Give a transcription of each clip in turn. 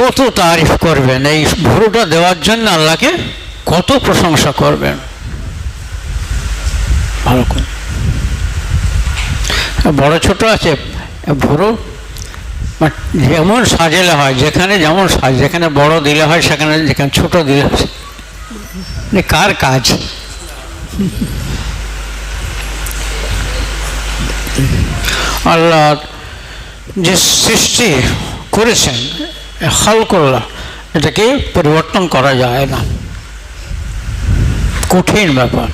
কত তারিফ করবেন? এই ভুরুটা দেওয়ার জন্য আল্লাহকে কত প্রশংসা করবেন? ভালো বড় ছোট আছে। ভুরু মানে যেমন সাজালে হয়, যেখানে যেমন সাজ, যেখানে বড় দিলে হয়, সেখানে যেখানে ছোট দিলে হয়। মানে কার কাজ? আল্লাহ যে সৃষ্টি করেছেন হালকল্লা এটাকে পরিবর্তন করা যায় না? কঠিন ব্যাপার।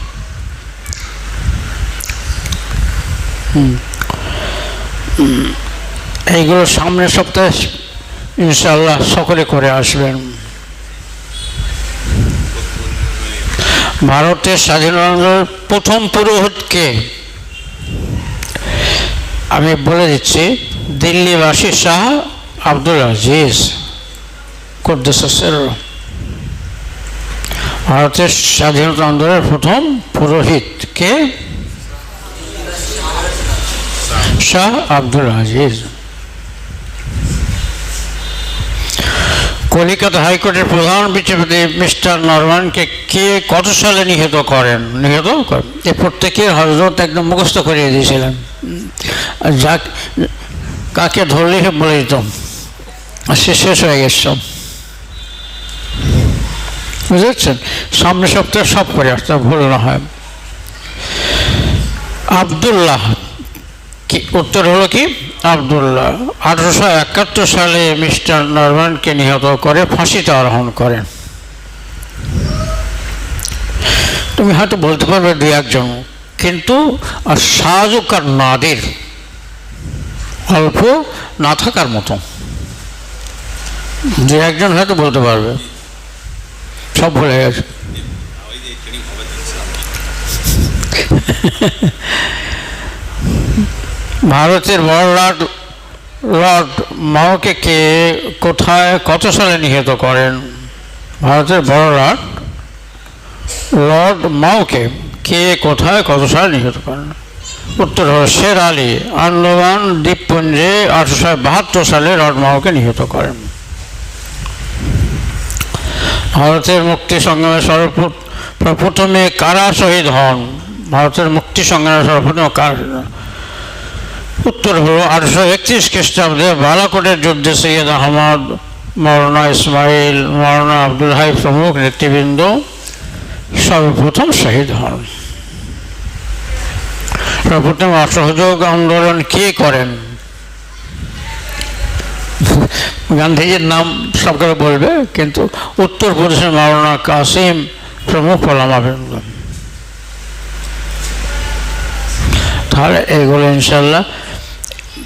এইগুলো সামনের সপ্তাহে ইনশাল্লাহ সকলে করে আসবেন। ভারতের স্বাধীনতার প্রথম পুরোহিতকে আমি বলে দিচ্ছি, দিল্লিবাসী শাহ আব্দুল আজিজ। কদ্দেশের ভারতের স্বাধীনতা আন্দোলনের প্রথম পুরোহিত কে শাহ আব্দুল আজিজ। কলিকাতা হাইকোর্টের প্রধান বিচারপতি মিস্টার নরমানকে কে কত সালে নিহত করেন? নিহত করেন? এ প্রত্যেকের হজরত একদম মুখস্থ করিয়ে দিয়েছিলেন। যা কাকে ধরলে বলে দিত সে শেষ হয়ে গেছে পারছেন সামনের সপ্তাহে সব করে আসতে ভুল না হয়। আবদুল্লাহ, কি উত্তর হলো কি? আবদুল্লাহ, আঠারোশো একাত্তর সালে মিস্টার নরমানকে নিহত করে, ফাঁসিতে আরোহণ করেন তুমি হয়তো বলতে পারবে দু একজন, কিন্তু আর শাহজুক আর নাদের অল্প না থাকার মতো। দু একজন হয়তো বলতে পারবে। সব ভুলে গেছে। ভারতের বড় লর্ড লর্ড মাওকে কে কোথায়, কত সালে নিহত করেন? ভারতের বড় লর্ড লর্ড মাওকে কে কোথায়, কত সালে নিহত করেন? উত্তর হল শের আলী। আন্দামান দ্বীপপুঞ্জে আঠারোশো বাহাত্তর সালে লর্ড মাওকে নিহত করেন। ভারতের মুক্তি সংগ্রামে সর্বপ্র- প্রথমে কারা শহীদ হন? ভারতের মুক্তি সংগ্রামে সর্বপ্রথম কারা? উত্তর হল আঠারোশো একত্রিশ খ্রিস্টাব্দে বালাকোটের যুদ্ধে সৈয়দ আহমদ, মৌলানা ইসমাইল, মৌলানা আব্দুল হাই প্রমুখ নেতৃবৃন্দ সর্বপ্রথম শহীদ হন। সর্বপ্রথম অসহযোগ আন্দোলন কে করেন? গান্ধীজির নাম সবকে বলবে, কিন্তু উত্তরপ্রদেশের মৌলানা কাসিম প্রমুখ ওলামাবৃন্দ তাহলে এগুলো ইনশাল্লাহ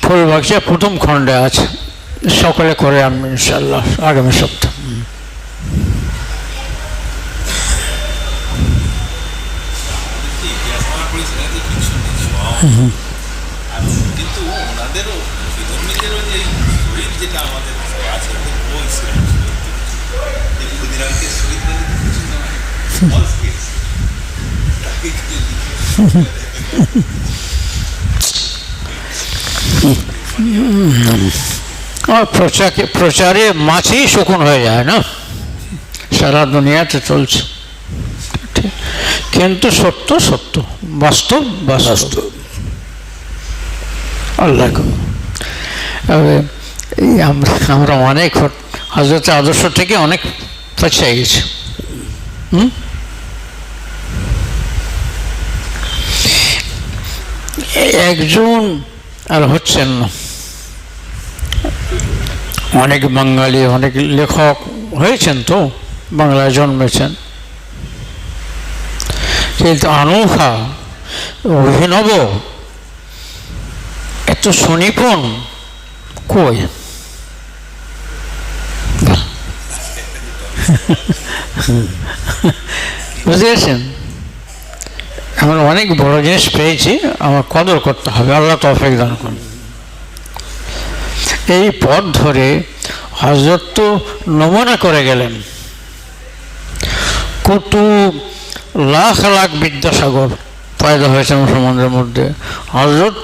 ফুলবাগিচা প্রথম খণ্ডে আছে। সকলে করে আমি ইনশাল্লাহ আগামী সপ্তাহ। যে ইতিহাস আমার পড়েছি না যে কিছু নেই সব। আর কিন্তু ওনাদেরও বিধর্মীদেরও যে শহীদ যেটা আমাদের আছে বই ক্ষুদিরামকে শহীদ বলে কিছু নয় false case। তাকে কি- আর প্রচারকে প্রচারে মাছই শকুন হয়ে যায় না? সারা দুনিয়াতে চলছে। কিন্তু সত্য সত্য। বাস্তব বাস্তব। আল্লাহ। এই আমরা অনেক হজরত আদর্শ থেকে অনেক পৌঁছে গেছি। হুম? একজন আর হচ্ছেন না। অনেক বাঙালি, অনেক লেখক হয়েছেন তো, বাংলায় জন্মেছেন। কিন্তু আনোখা অভিনব, এত সুনিপুণ কই? বুঝতে পেরেছেন আমরা অনেক বড় জিনিস পেয়েছি, আমার কদর করতে হবে, আল্লাহ তফিক দান করুন। এই পথ ধরে হজরত তো নমুনা করে গেলেন। কত লাখ লাখ বিদ্যাসাগর পয়দা হয়েছে মুসলমানদের মধ্যে। হজরত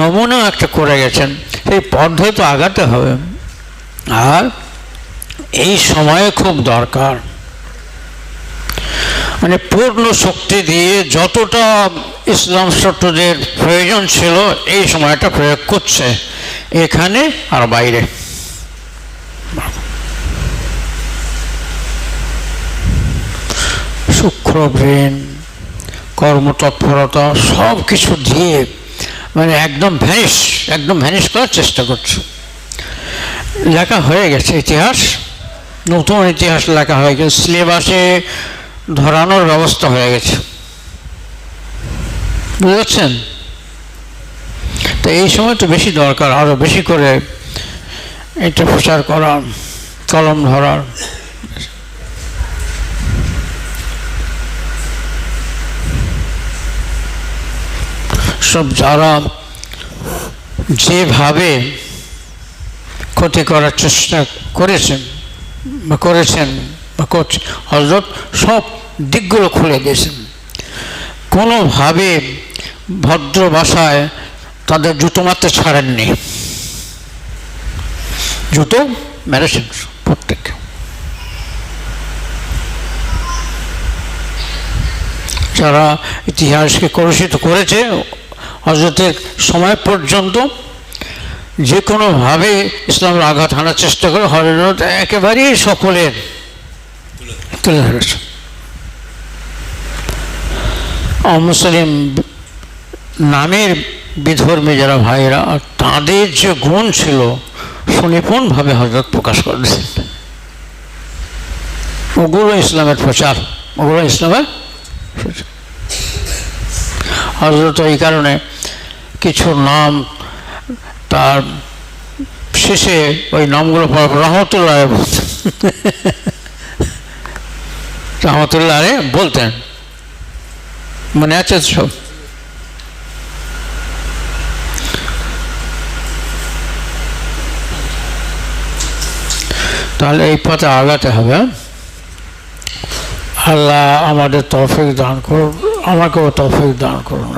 নমুনা একটা করে গেছেন, এই পথ ধরে তো আগাতে হবে। আর এই সময়ে খুব দরকার। মানে পূর্ণ শক্তি দিয়ে যতটা ইসলাম ছাত্রদের প্রয়োজন ছিল, এই সময়টা প্রয়োগ করছে। এখানে আর বাইরে। সূক্ষ্ম ব্রেন কর্মতৎপরতা সব কিছু দিয়ে মানে একদম ভ্যানিশ একদম ভ্যানিশ করার চেষ্টা করছে। লেখা হয়ে গেছে ইতিহাস। নতুন ইতিহাস লেখা হয়ে গেছে, সিলেবাসে ধরানোর ব্যবস্থা হয়ে গেছে। বুঝেছেন? তো এই সময় তো বেশি দরকার আরও বেশি করে এটা প্রচার করার, কলম ধরার। সব যারা যেভাবে ক্ষতি করার চেষ্টা করেছেন করেছেন বা করছে হজরত সব দিকগুলো খুলে দিয়েছেন। কোনোভাবে ভদ্র ভাষায় তাদের জুতো মারতে ছাড়েননি। জুতো মেরেছেন প্রত্যেক। যারা ইতিহাসকে কলুষিত করেছে, হজরতের সময় পর্যন্ত যে কোনোভাবে ইসলামের আঘাত হানার চেষ্টা করে হজরত একেবারেই সকলের তুলে ধরেছে অমুসলিম নামের বিধর্মী যারা ভাইরা তাদের যে গুণ ছিল, সুনিপুণভাবে হজরত প্রকাশ করেছেন। ওগুলো ইসলামের প্রচার ওগুলো ইসলামের প্রচার। হজরত এই কারণে কিছু নাম তার শেষে ওই নামগুলো পর রহমতুল্লাহ বলতেন। রহমতুল্লাহ বলতেন, মনে আছে সব তাহলে এই পথে আগাতে হবে? আল্লাহ আমাদের তৌফিক দান করুন আমাকেও তৌফিক দান করুন।